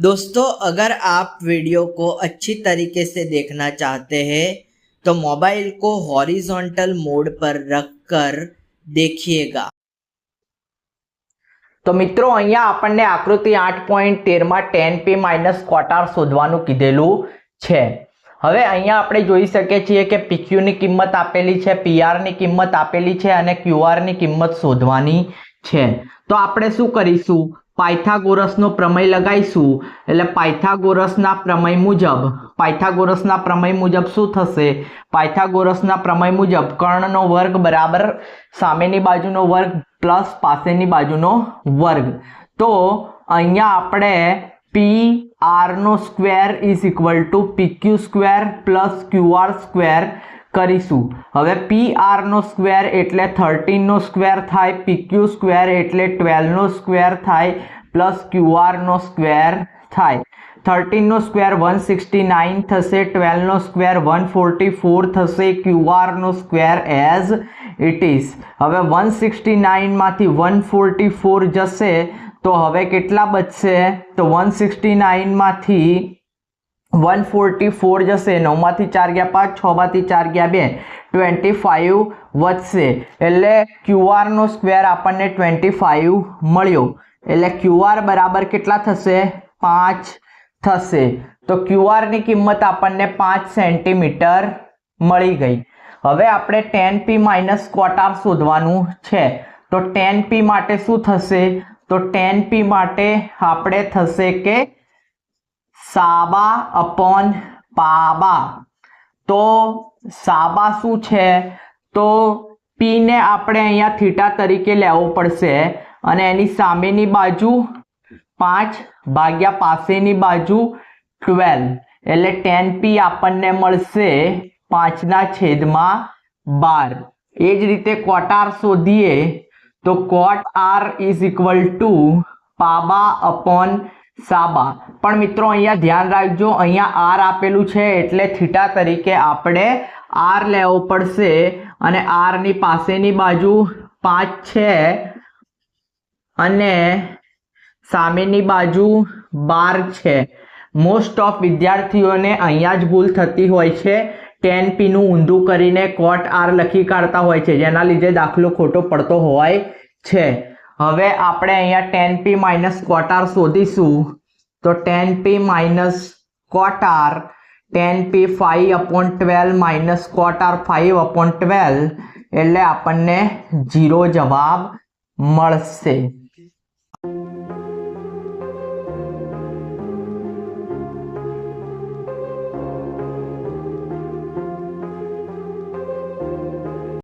दोस्तों अगर आप वीडियो को अच्छी तरीके से देखना चाहते हैं तो मोबाइल को हॉरिजॉन्टल मोड पर रखकर देखिएगा તો મિત્રો અહીંયા આપણને આકૃતિ આઠ પોઈન્ટ તેરમાં ટેન પી માઇનસ ક્વાટાર શોધવાનું કીધેલું છે હવે અહીંયા આપણે જોઈ શકીએ છીએ કે પીક્યુની કિંમત આપેલી છે પીઆરની કિંમત આપેલી છે અને ક્યુઆરની કિંમત શોધવાની છે તો આપણે શું કરીશું પાયથાગોરસનો પ્રમેય લગાવીશું એટલે પાયથાગોરસના પ્રમેય મુજબ. પાયથાગોરસના પ્રમેય મુજબ શું થશે? પાયથાગોરસના પ્રમેય મુજબ કર્ણનો વર્ગ બરાબર સામેની બાજુનો વર્ગ પ્લસ પાસેની બાજુનો વર્ગ. તો અહીંયા આપણે P આરનો square is equal to PQ square plus QR square કરીશું. હવે પી આરનો સ્ક્વેર એટલે થર્ટીનનો સ્ક્વેર થાય પીક્યુ સ્ક્વેર એટલે ટ્વેલ્વનો સ્ક્વેર થાય પ્લસ ક્યુઆરનો સ્ક્વેર થાય. થર્ટીનનો સ્ક્વેર વન સિક્સટી નાઇન થશે ટ્વેલ્વનો સ્ક્વેર વન ફોર્ટી ફોર થશે ક્યુઆરનો સ્ક્વેર એઝ ઇટ ઇઝ હવે વન સિક્સટી નાઇનમાંથી વન ફોર્ટી ફોર જશે, તો હવે કેટલા બચશે? તો વન સિક્સટી નાઇનમાંથી વન ફોર્ટી ફોર જશે, નવમાંથી ચાર ગયા પાંચ, છમાંથી ચાર ગયા બે, ટ્વેન્ટી ફાઇવ વધશે. એટલે ક્યુઆરનો સ્ક્વેર આપણને ટ્વેન્ટી ફાઇવ મળ્યો. એટલે ક્યુઆર બરાબર કેટલા થશે? પાંચ થશે. તો ક્યુઆરની કિંમત આપણને પાંચ સેન્ટીમીટર મળી ગઈ. હવે આપણે ટેન પી માઇનસ ક્વાટાર શોધવાનું છે. તો ટેન પી માટે શું થશે? તો ટેન પી માટે આપણે થશે કે સાબા અપોન પાબા. તો સાબા શું છે? તો પી ને આપણે અહીંયા થીટા તરીકે લેવો પડશે અને એની સામેની બાજુ પાંચ ભાગ્યા પાસેની બાજુ ટ્વેલ્વ એટલે ટેન પી આપણને મળશે પાંચના છેદમાં બાર. એ જ રીતે ક્વોટાર શોધીએ તો cot R is equal to પાબા upon સાબા. પણ મિત્રો, અહીંયા ધ્યાન રાખજો, અહીંયા આર આપેલું છે એટલે થીટા તરીકે આપણે આર લેવો પડશે અને આરની પાસેની બાજુ પાંચ છે અને સામેની બાજુ બાર છે. મોસ્ટ ઓફ વિદ્યાર્થીઓને અહીંયા જ ભૂલ થતી હોય છે. ટેન પીનું ઊંધું કરીને કોટ આર લખી કાઢતા હોય છે, જેના લીધે દાખલો ખોટો પડતો હોય છે. હવે આપણે અહીંયા ટેન પી માઇનસ કોટાર શોધીશું. તો tan P minus cot R tan P five upon twelve minus cot R five upon twelve, એટલે આપણને જીરો જવાબ મળશે.